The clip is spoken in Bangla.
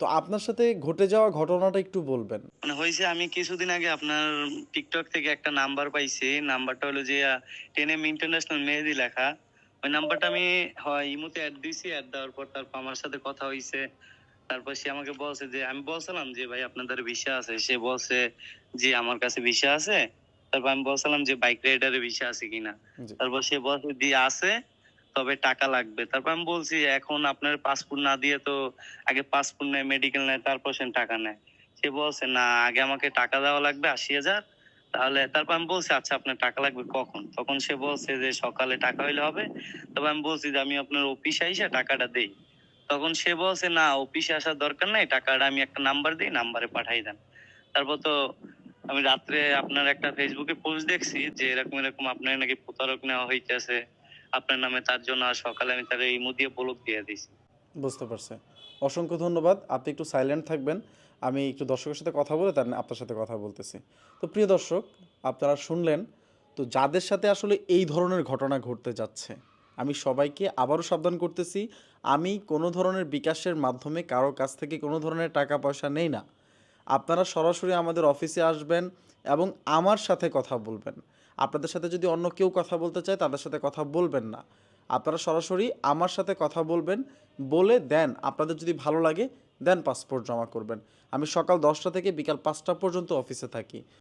তো আপনার সাথে ঘটে যাওয়া ঘটনাটা একটু বলবেন। মানে হয়েছে আমি কিছুদিন আগে আপনার টিকটক থেকে একটা নাম্বার পাইছি। নাম্বারটা হলো যে টেনএম ইন্টারন্যাশনাল মেহেদি লেখা। ওই নাম্বারটা আমি হয় ইমোতে অ্যাড দিয়েছি অ্যাড দেওয়ার পর তারপর আমার সাথে কথা হয়েছে তারপর সে আমাকে বলছে যে আমি বলছিলাম যে ভাই আপনাদের ভিসা আছে। সে বলছে যে আমার কাছে ভিসা আছে। তারপর আমি বলছিলাম যে বাইক রাইডারের ভিসা আছে কিনা? তারপর সে বলছে দিয়ে আছে। তবে টাকা লাগবে। তারপর আমি বলছি এখন আপনার পাসপোর্ট না দিয়ে তো আগে পাসপোর্ট নেয় মেডিকেল নেয়, তারপর সে টাকা নেয়। সে বলছে, না, আগে আমাকে টাকা দেওয়া লাগবে, আশি হাজার। তাহলে তারপর আমি বলছি আচ্ছা আপনার টাকা লাগবে কখন? তখন সে বলছে যে, সকালে টাকা হইলে হবে। তবে আমি বলছি যে, আমি আপনার অফিসে আইসা টাকাটা দেই। তখন সে বলছে, না অফিসে আসার দরকার নাই, টাকাটা আমি একটা নাম্বার দিই নাম্বারে পাঠাই দেন। তারপর তো আমি রাত্রে আপনার একটা ফেসবুকে পোস্ট দেখছি যে, এরকম এরকম আপনার নাকি প্রতারক নেওয়া হইতেছে। আপনার নামে তার জন্য সকালে আমি তার ইমো দিয়ে বলক দিয়ে দিছি বুঝতে পারছি। অসংখ্য ধন্যবাদ। আপনি একটু সাইলেন্ট থাকবেন। আমি একটু দর্শকের সাথে কথা বলে তার আপনার সাথে কথা বলতেছি। তো প্রিয় দর্শক, আপনারা শুনলেন, তো যাদের সাথে আসলে এই ধরনের ঘটনা ঘটতে যাচ্ছে, আমি সবাইকে আবারও সাবধান করতেছি, আমি কোনো ধরনের বিকাশের মাধ্যমে কারও কাছ থেকে কোনো ধরনের টাকা পয়সা নেই না। আপনারা সরাসরি আমাদের অফিসে আসবেন এবং আমার সাথে কথা বলবেন। আপনাদের সাথে যদি অন্য কেউ কথা বলতে চায়, তাদের সাথে কথা বলবেন না। আপনারা সরাসরি আমার সাথে কথা বলবেন, বলে দেন আপনাদের যদি ভালো লাগে, দেন পাসপোর্ট জমা করবেন। আমি সকাল দশটা থেকে বিকাল পাঁচটা পর্যন্ত অফিসে থাকি।